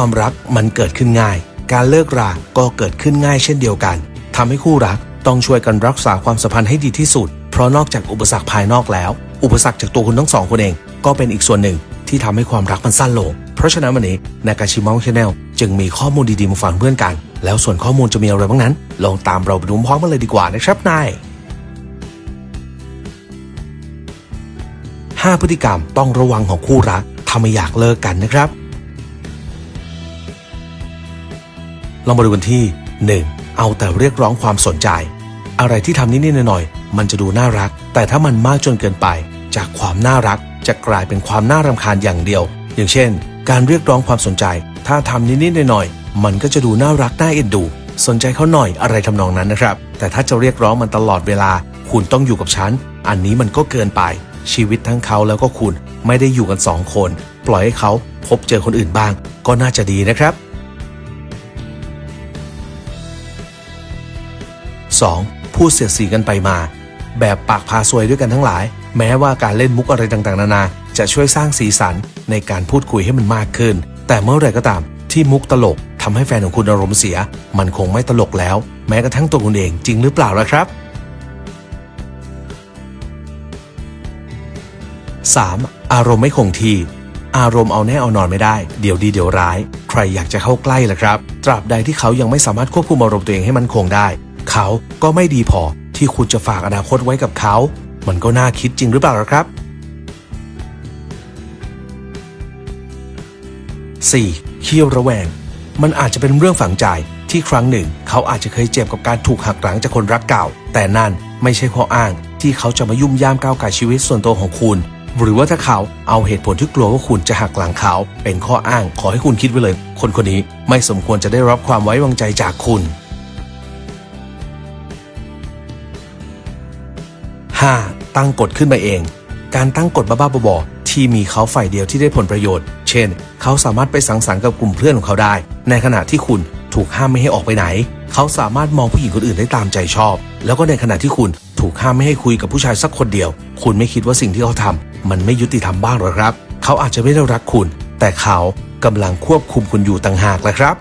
ความรักมันเกิดขึ้นง่าย การเลิกราก็เกิดขึ้นง่ายเช่นเดียวกันทำให้คู่รักต้องช่วยกันรักษาความสัมพันธ์ให้ดีที่สุด เพราะนอกจากอุปสรรคภายนอกแล้ว อุปสรรคจากตัวคุณทั้งสองคนเอง ก็เป็นอีกส่วนหนึ่งที่ทำให้ความรักมันสั้นลง เพราะฉะนั้นวันนี้นากาชิมะชาแนลจึงมีข้อมูลดีๆมาฝากเพื่อนกัน แล้วส่วนข้อมูลจะมีอะไรบ้างนั้น ลองตามเราไปดูพร้อมกันเลยดีกว่านะครับนาย5พฤติกรรมต้องระวังของคู่รักถ้าไม่อยากเลิกกันนะครับ เรามาดูกันที่ 1. เอาแต่เรียกร้องความสนใจ อะไรที่ทำนิดๆหน่อยๆมันจะดูน่ารัก แต่ถ้ามันมากจนเกินไป จากความน่ารักจะกลายเป็นความน่ารำคาญอย่างเดียว อย่างเช่น การเรียกร้องความสนใจ ถ้าทำนิดๆหน่อยๆมันก็จะดูน่ารักน่าเอ็นดู สนใจเขาหน่อยอะไรทำนองนั้นนะครับ แต่ถ้าจะเรียกร้องมันตลอดเวลา คุณต้องอยู่กับฉัน อันนี้มันก็เกินไป ชีวิตทั้งเขาแล้วก็คุณไม่ได้อยู่กันสองคน ปล่อยให้เขาพบเจอคนอื่นบ้าง ก็น่าจะดีนะครับ 2. พูดเสียดสีกันไปมา แบบปากพาซวยด้วยกันทั้งหลาย แม้ว่าการเล่นมุกอะไรต่างๆ นานา จะช่วยสร้างสีสันในการพูดคุยให้มันมากขึ้น แต่เมื่อไรก็ตามที่มุกตลกทำให้แฟนของคุณอารมณ์เสีย มันคงไม่ตลกแล้ว แม้กระทั่งตัวคุณเองจริงหรือเปล่าล่ะครับ 3. อารมณ์ไม่คงที่ อารมณ์เอาแน่เอานอนไม่ได้ เดี๋ยวดีเดี๋ยวร้าย ใครอยากจะเข้าใกล้ล่ะครับ ตราบใดที่เขายังไม่สามารถควบคุมอารมณ์ตัวเองให้มันคงได้ เขาก็ไม่ดีพอที่คุณจะฝากอนาคตไว้กับเขา มันก็น่าคิดจริงหรือเปล่าล่ะครับ 4. เคียวระแวง มันอาจจะเป็นเรื่องฝังใจที่ครั้งหนึ่ง เขาอาจจะเคยเจ็บกับการถูกหักหลังจากคนรักเก่า แต่นั่นไม่ใช่ข้ออ้าง ที่เขาจะมายุ่มย่ามก้าวไก่ชีวิตส่วนตัวของคุณ หรือว่าถ้าเขาเอาเหตุผลที่กลัวว่าคุณจะหักหลังเขา เป็นข้ออ้างขอให้คุณคิดไว้เลย คนคนนี้ไม่สมควรจะได้รับความไว้วางใจจากคุณ 5. ตั้งกฎขึ้นมาเอง การตั้งกฎบ้าๆบอๆที่มีเขาฝ่ายเดียวที่ได้ผลประโยชน์ เช่น เขาสามารถไปสังสรรค์กับกลุ่มเพื่อนของเขาได้ ในขณะที่คุณถูกห้ามไม่ให้ออกไปไหน เขาสามารถมองผู้หญิงคนอื่นได้ตามใจชอบ แล้วก็ในขณะที่คุณถูกห้ามไม่ให้คุยกับผู้ชายสักคนเดียว คุณไม่คิดว่าสิ่งที่เขาทำมันไม่ยุติธรรมบ้างหรอครับ เขาอาจจะไม่ได้รักคุณ แต่เขากำลังควบคุมคุณอยู่ต่างหากแหละครับ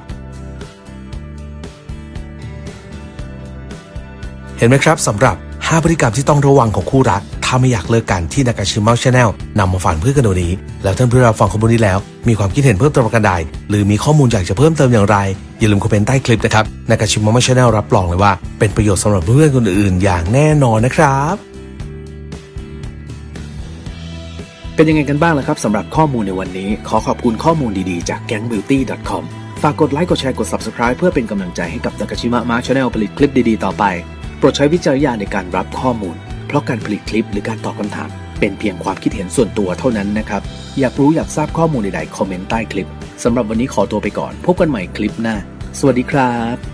เห็นไหมครับสำหรับ 5 พฤติกรรมที่ต้องระวังของคู่รัก ถ้าไม่อยากเลิกกันที่นากาชิมัลชาแนลนำมาฝากเพื่อนกันวันนี้ แล้วท่านเพื่อนเราฟังข้อมูลนี้แล้ว มีความคิดเห็นเพิ่มเติมประการใด หรือมีข้อมูลอยากจะเพิ่มเติมอย่างไร อย่าลืมคอมเมนต์ใต้คลิปนะครับนากาชิมัลชาแนลรับรองเลยว่า เป็นประโยชน์สำหรับเพื่อนคนอื่นอย่างแน่นอนนะครับเป็นยังไงกันบ้างล่ะครับสำหรับข้อมูลในวันนี้ ขอขอบคุณข้อมูลดีๆจาก gangbeauty.com ฝากกดไลค์กดแชร์กด subscribe เพื่อเป็นกำลังใจให้กับ Nakashima Mark Channel ผลิตคลิปดีๆ ต่อไป ปรดใช้วิจารณญาณในการรับข้อมูล เพราะการผลิตคลิปหรือการตอบคำถาม เป็นเพียงความคิดเห็นส่วนตัวเท่านั้นนะครับ อยากรู้อยากทราบข้อมูลใดๆคอมเมนต์ใต้คลิปสำหรับวันนี้ขอตัวไปก่อน พบกันใหม่คลิปหน้า สวัสดีครับ